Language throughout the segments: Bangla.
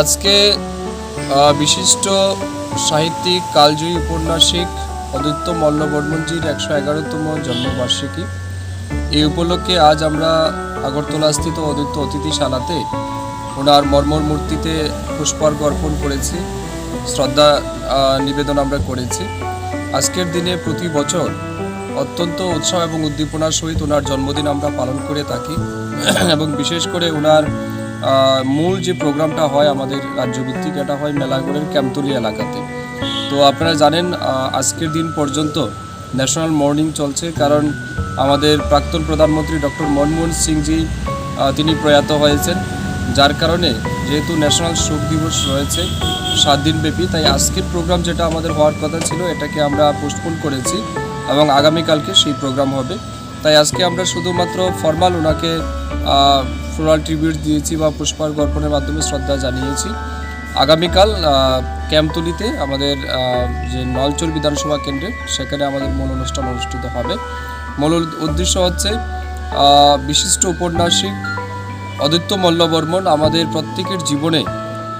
আজকে বিশিষ্ট সাহিত্যিক, কালজয়ী উপন্যাসিক অদিত্য মল্লবর্মনজির একশো এগারোতম জন্মবার্ষিকী। এই উপলক্ষে আজ আমরা আগরতলাস্থিত অদিত্য অতিথিশালাতে ওনার মর্মর মূর্তিতে পুষ্পার্ঘ অর্পণ করেছি, শ্রদ্ধা নিবেদন আমরা করেছি। আজকের দিনে প্রতি বছর অত্যন্ত উৎসাহ এবং উদ্দীপনার সহিত ওনার জন্মদিন আমরা পালন করে থাকি। এবং বিশেষ করে ওনার মূল যে প্রোগ্রামটা হয় আমাদের রাজ্যভিত্তিক, এটা হয় মেলাগড়ের ক্যাম্পতলি এলাকাতে। তো আপনারা জানেন আজকের দিন পর্যন্ত ন্যাশনাল মর্নিং চলছে, কারণ আমাদের প্রাক্তন প্রধানমন্ত্রী ডক্টর মনমোহন সিংজি তিনি প্রয়াত হয়েছেন। যার কারণে যেহেতু ন্যাশনাল শোক দিবস রয়েছে, সাত দিনব্যাপী তাই আজকের প্রোগ্রাম যেটা আমাদের হওয়ার কথা ছিল, এটাকে আমরা পোস্টপোন করেছি এবং আগামীকালকে সেই প্রোগ্রাম হবে। তাই আজকে আমরা শুধুমাত্র ফর্মাল ওনাকে ফ্লোরাল ট্রিবিউট দিয়েছি বা পুষ্পার্ঘ অর্পণের মাধ্যমে শ্রদ্ধা জানিয়েছি। আগামীকাল ক্যাম্পতলিতে আমাদের যে নলচর বিধানসভা কেন্দ্রে সেখানে আমাদের মূল অনুষ্ঠান অনুষ্ঠিত হবে। মূল উদ্দেশ্য হচ্ছে বিশিষ্ট উপন্যাসিক অদিত্য মল্লবর্মন আমাদের প্রত্যেকের জীবনে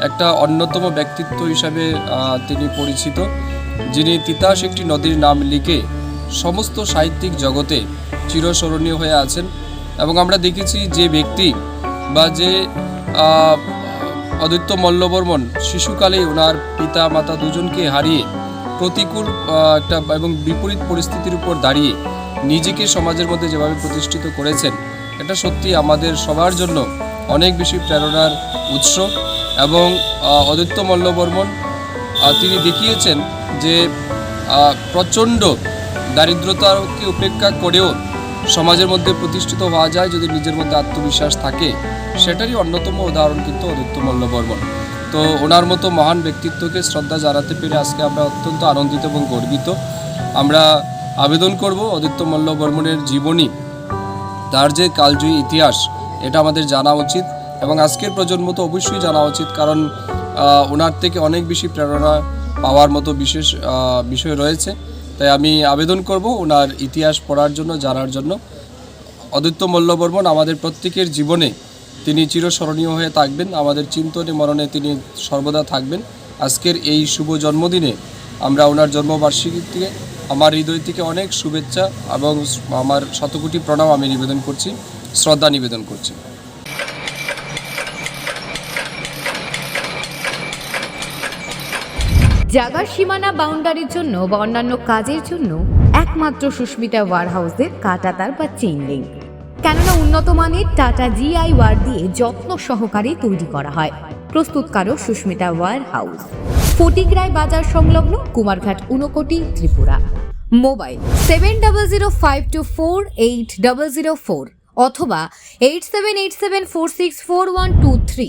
একটা অন্যতম ব্যক্তিত্ব হিসাবে তিনি পরিচিত, যিনি তিতাস একটি নদীর নাম লিখে সমস্ত সাহিত্যিক জগতে চিরস্মরণীয় হয়ে আছেন। এবং আমরা দেখেছি যে ব্যক্তি বা যে অদিত্য মল্লবর্মন শিশুকালেই ওনার পিতা, মাতা দুজনকে হারিয়ে প্রতিকূল একটা এবং বিপরীত পরিস্থিতির উপর দাঁড়িয়ে নিজেকে সমাজের মধ্যে যেভাবে প্রতিষ্ঠিত করেছেন, এটা সত্যি আমাদের সবার জন্য অনেক বেশি প্রেরণার উৎস এবং অদিত্য মল্লবর্মন তিনি দেখিয়েছেন যে প্রচণ্ড দারিদ্রতাকে উপেক্ষা করেও সমাজের মধ্যে প্রতিষ্ঠিত হওয়া যায় যদি নিজের মধ্যে আত্মবিশ্বাস থাকে। সেটারই অন্যতম উদাহরণ কিন্তু অদিত্য মল্লবর্মন তো ওনার মতো মহান ব্যক্তিত্বকে শ্রদ্ধা জানাতে পেরে আজকে আমরা অত্যন্ত আনন্দিত এবং গর্বিত। আমরা আবেদন করব অদিত্য মল্লবর্মনের জীবনী, তার যে কালজয়ী ইতিহাস, এটা আমাদের জানা উচিত এবং আজকের প্রজন্ম তো অবশ্যই জানা উচিত কারণ ওনার থেকে অনেক বেশি প্রেরণা পাওয়ার মতো বিশেষ বিষয় রয়েছে। তাই আমি আবেদন করব ওনার ইতিহাস পড়ার জন্য, জানার জন্য। অদিত্য মল্লবর্মন আমাদের প্রত্যেকের জীবনে তিনি চিরস্মরণীয় হয়ে থাকবেন, আমাদের চিন্তনে মরণে তিনি সর্বদা থাকবেন। আজকের এই শুভ জন্মদিনে আমরা ওনার জন্মবার্ষিকী থেকে আমার হৃদয় থেকে অনেক শুভেচ্ছা এবং আমার শতকোটি প্রণাম আমি নিবেদন করছি, শ্রদ্ধা নিবেদন করছি। জাগার সীমানা বাউন্ডারির জন্য বা অন্যান্য কাজের জন্য একমাত্র সুস্মিতা ওয়ার হাউসের কাটাতার বা চেইন লিঙ্ক কেননা উন্নত মানের টাটা জিআই ওয়ার দিয়ে যত্ন সহকারে তৈরি করা হয়। প্রস্তুতকারক সুস্মিতা ওয়ার হাউস ফটিকরায় বাজার সংলগ্ন Kumarghat Unakoti Tripura. Mobile seven double zero five two four eight double zero four অথবা eight seven eight seven four six four one two three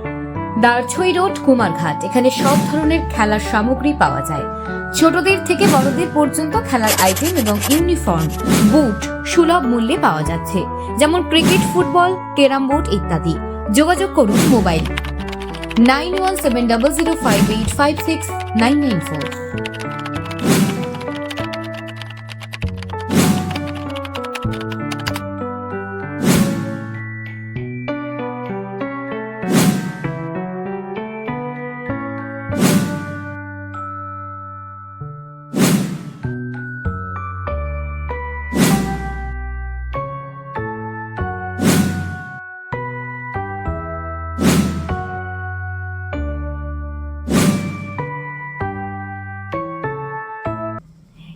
Darchhai road, Kumarghat. এখানে সব ধরনের খেলার সামগ্রী পাওয়া যায়। ছোটদের থেকে বড়দের পর্যন্ত খেলার আইটেম এবং ইউনিফর্ম, বুট সুলভ মূল্যে পাওয়া যাচ্ছে। যেমন ক্রিকেট, ফুটবল, ক্যারাম বোর্ড ইত্যাদি। যোগাযোগ করুন mobile nine one seven double zero five eight five six nine nine four.